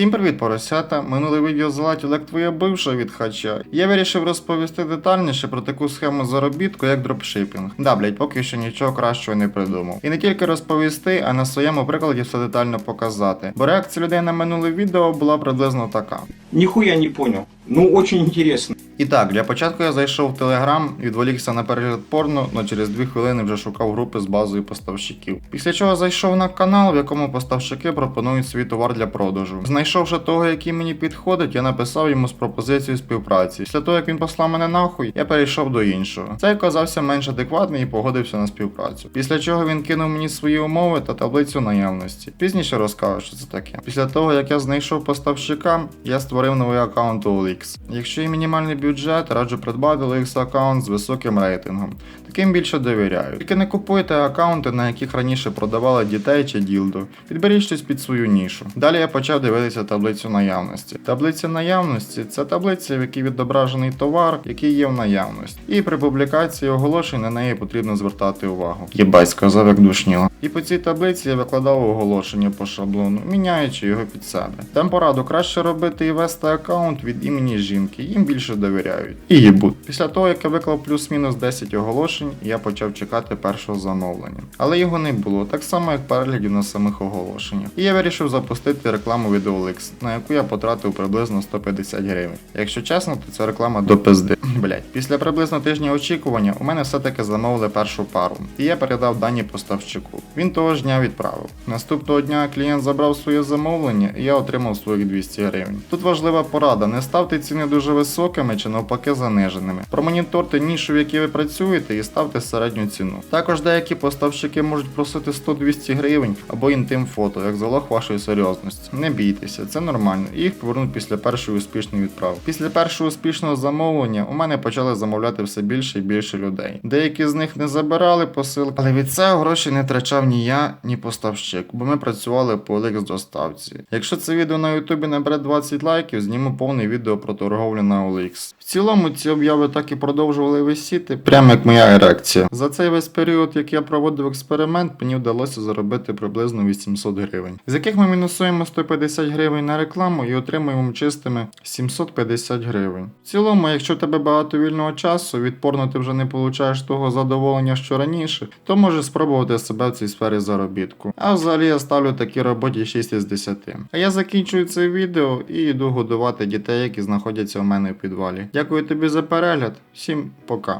Всім привіт, поросята! Минуле відео залетіло як твоя бивша від хача. Я вирішив розповісти детальніше про таку схему заробітку, як дропшипінг. Да, блять, поки що нічого кращого не придумав. І не тільки розповісти, а на своєму прикладі все детально показати. Бо реакція людей на минуле відео була приблизно така. Ніхуя не понял. Ну, очень интересно. І так, для початку я зайшов в Телеграм, відволікся на перегляд порно, але через 2 хвилини вже шукав групи з базою поставщиків. Після чого зайшов на канал, в якому поставщики пропонують свій товар для продажу. Знайшовши того, який мені підходить, я написав йому з пропозицією співпраці. Після того, як він послав мене нахуй, я перейшов до іншого. Цей оказався менш адекватний і погодився на співпрацю. Після чого він кинув мені свої умови та таблицю наявності. Пізніше розкажу, що це таке. Після того, як я знайшов поставщика, я створив новий аккаунт у OLX. Якщо є мінімальний бюджет, раджу придбати OLX аккаунт з високим рейтингом. Таким більше довіряю. Тільки не купуйте аккаунти, на яких раніше продавали дітей чи ділдо. Підберіть щось під свою нішу. Далі я почав дивитися таблицю наявності. Таблиця наявності це таблиця, в якій відображений товар, який є в наявності. І при публікації оголошень на неї потрібно звертати увагу. Єбать, сказав як душніло. І по цій таблиці я викладав оголошення по шаблону, міняючи його під себе. Там пораду краще робити і вести аккаунт від імені жінки, їм більше довіряють. І їбуть. Після того, як я виклав плюс-мінус 10 оголошень, я почав чекати першого замовлення. Але його не було, так само як переглядів на самих оголошеннях. І я вирішив запустити рекламу від OLX, на яку я потратив приблизно 150 гривень. Якщо чесно, то це реклама до пизди. Блять, після приблизно тижня очікування у мене все-таки замовили першу пару, і я передав дані поставщику. Він того ж дня відправив. Наступного дня клієнт забрав своє замовлення, і я отримав своїх 200 гривень. Тут важлива порада: не ставте ціни дуже високими чи навпаки заниженими. Промоніторте нішу, в якій ви працюєте, і ставте середню ціну. Також деякі поставщики можуть просити 100-200 гривень або інтим фото, як залог вашої серйозності. Не бійтеся, це нормально, і їх повернуть після першої успішної відправки. Після першого успішного замовлення у мене почали замовляти все більше і більше людей. Деякі з них не забирали посилки, але від цього гроші не втрачав ні я, ні поставщик, бо ми працювали по OLX доставці. Якщо це відео на Ютубі набере 20 лайків, зніму повне відео про торговлю на OLX. В цілому ці обяви так і продовжували висіти, прямо як моя ерекція. За цей весь період, як я проводив експеримент, мені вдалося заробити приблизно 800 гривень, з яких ми мінусуємо 150 гривень на рекламу і отримуємо чистими 750 гривень. В цілому, якщо в тебе багато вільного часу, від порно ти вже не получаєш того задоволення, що раніше, то можеш спробувати себе в цій сфері заробітку. А взагалі я ставлю такій роботі 6 із 10. А я закінчую це відео і йду годувати дітей, які знаходяться у мене в підвалі. Дякую тобі за перегляд. Всім пока.